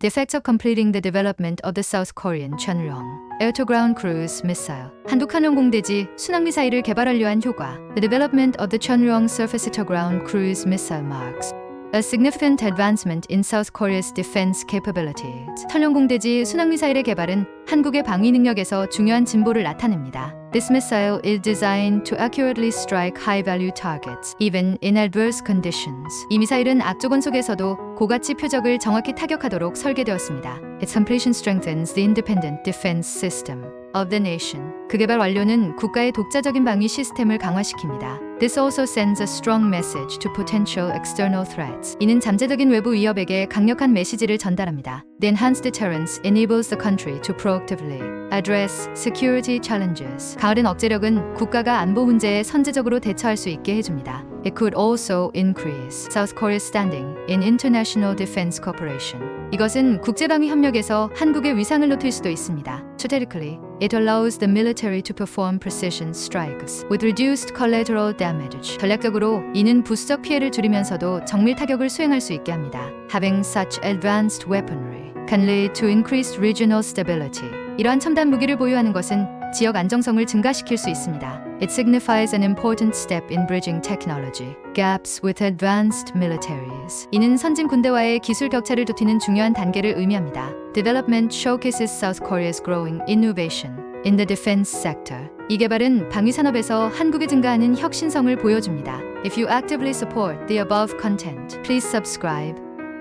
The effect of completing the development of the South Korean Chunryong air-to-ground cruise missile. 한국 한용공대지 순항 미사일을 개발하려 한 효과. The development of the Chunryong surface-to-ground cruise missile marks a significant advancement in South Korea's defense capabilities. 천룡공대지 순항미사일의 개발은 한국의 방위 능력에서 중요한 진보를 나타냅니다. This missile is designed to accurately strike high-value targets, even in adverse conditions. 이 미사일은 악조건 속에서도 고가치 표적을 정확히 타격하도록 설계되었습니다. Its completion strengthens the independent defense system of the nation. 그 개발 완료는 국가의 독자적인 방위 시스템을 강화시킵니다. This also sends a strong message to potential external threats. 이는 잠재적인 외부 위협에게 강력한 메시지를 전달합니다. The enhanced deterrence enables the country to proactively address security challenges. 가을은 억제력은 국가가 안보 문제에 선제적으로 대처할 수 있게 해줍니다. It could also increase South Korea's standing in international defense cooperation. 이것은 국제방위 협력에서 한국의 위상을 높일 수도 있습니다. Strategically, it allows the military to perform precision strikes with reduced collateral damage. 전략적으로 이는 부수적 피해를 줄이면서도 정밀 타격을 수행할 수 있게 합니다. Having such advanced weaponry can lead to increased regional stability. 이러한 첨단 무기를 보유하는 것은 지역 안정성을 증가시킬 수 있습니다. It signifies an important step in bridging technology gaps with advanced militaries. 이는 선진 군대와의 기술 격차를 좁히는 중요한 단계를 의미합니다. Development showcases South Korea's growing innovation in the defense sector. 이 개발은 방위 산업에서 한국에 증가하는 혁신성을 보여줍니다. If you actively support the above content, please subscribe,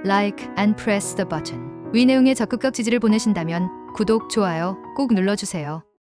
like, and press the button. 위 내용에 적극적 지지를 보내신다면 구독, 좋아요 꼭 눌러주세요.